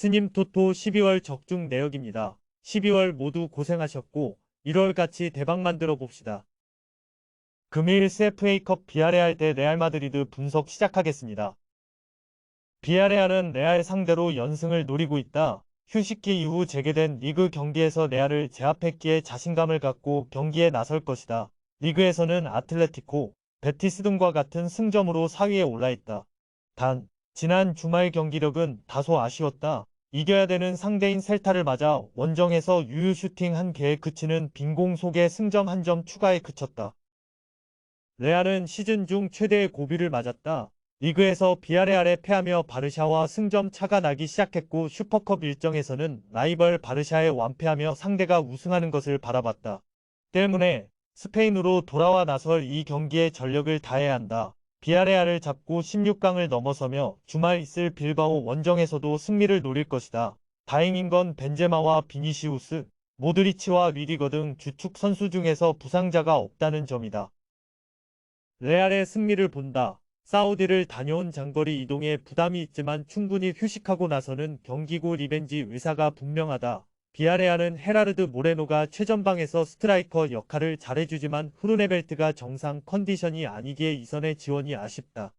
스님 토토 12월 적중 내역입니다. 12월 모두 고생하셨고 1월 같이 대박 만들어 봅시다. 금일 CFA컵 비아레알 대 레알 마드리드 분석 시작하겠습니다. 비아레알은 레알 상대로 연승을 노리고 있다. 휴식기 이후 재개된 리그 경기에서 레알을 제압했기에 자신감을 갖고 경기에 나설 것이다. 리그에서는 아틀레티코, 베티스 등과 같은 승점으로 4위에 올라있다. 단, 지난 주말 경기력은 다소 아쉬웠다. 이겨야 되는 상대인 셀타를 맞아 원정에서 유유 슈팅 한 개에 그치는 빈공 속에 승점 한 점 추가에 그쳤다. 레알은 시즌 중 최대의 고비를 맞았다. 리그에서 비아레알에 패하며 바르샤와 승점 차가 나기 시작했고 슈퍼컵 일정에서는 라이벌 바르샤에 완패하며 상대가 우승하는 것을 바라봤다. 때문에 스페인으로 돌아와 나설 이 경기에 전력을 다해야 한다. 비아레알을 잡고 16강을 넘어서며 주말 있을 빌바오 원정에서도 승리를 노릴 것이다. 다행인 건 벤제마와 비니시우스, 모드리치와 리디거 등 주축 선수 중에서 부상자가 없다는 점이다. 레알의 승리를 본다. 사우디를 다녀온 장거리 이동에 부담이 있지만 충분히 휴식하고 나서는 경기고 리벤지 의사가 분명하다. 비아레알은 헤라르드 모레노가 최전방에서 스트라이커 역할을 잘해주지만 후르네벨트가 정상 컨디션이 아니기에 이선의 지원이 아쉽다.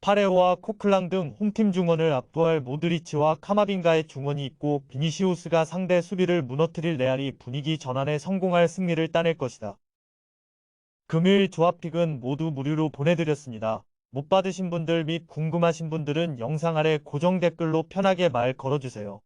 파레오와 코클랑 등 홈팀 중원을 압도할 모드리치와 카마빈가의 중원이 있고 비니시우스가 상대 수비를 무너뜨릴 레알이 분위기 전환에 성공할 승리를 따낼 것이다. 금요일 조합픽은 모두 무료로 보내드렸습니다. 못 받으신 분들 및 궁금하신 분들은 영상 아래 고정 댓글로 편하게 말 걸어주세요.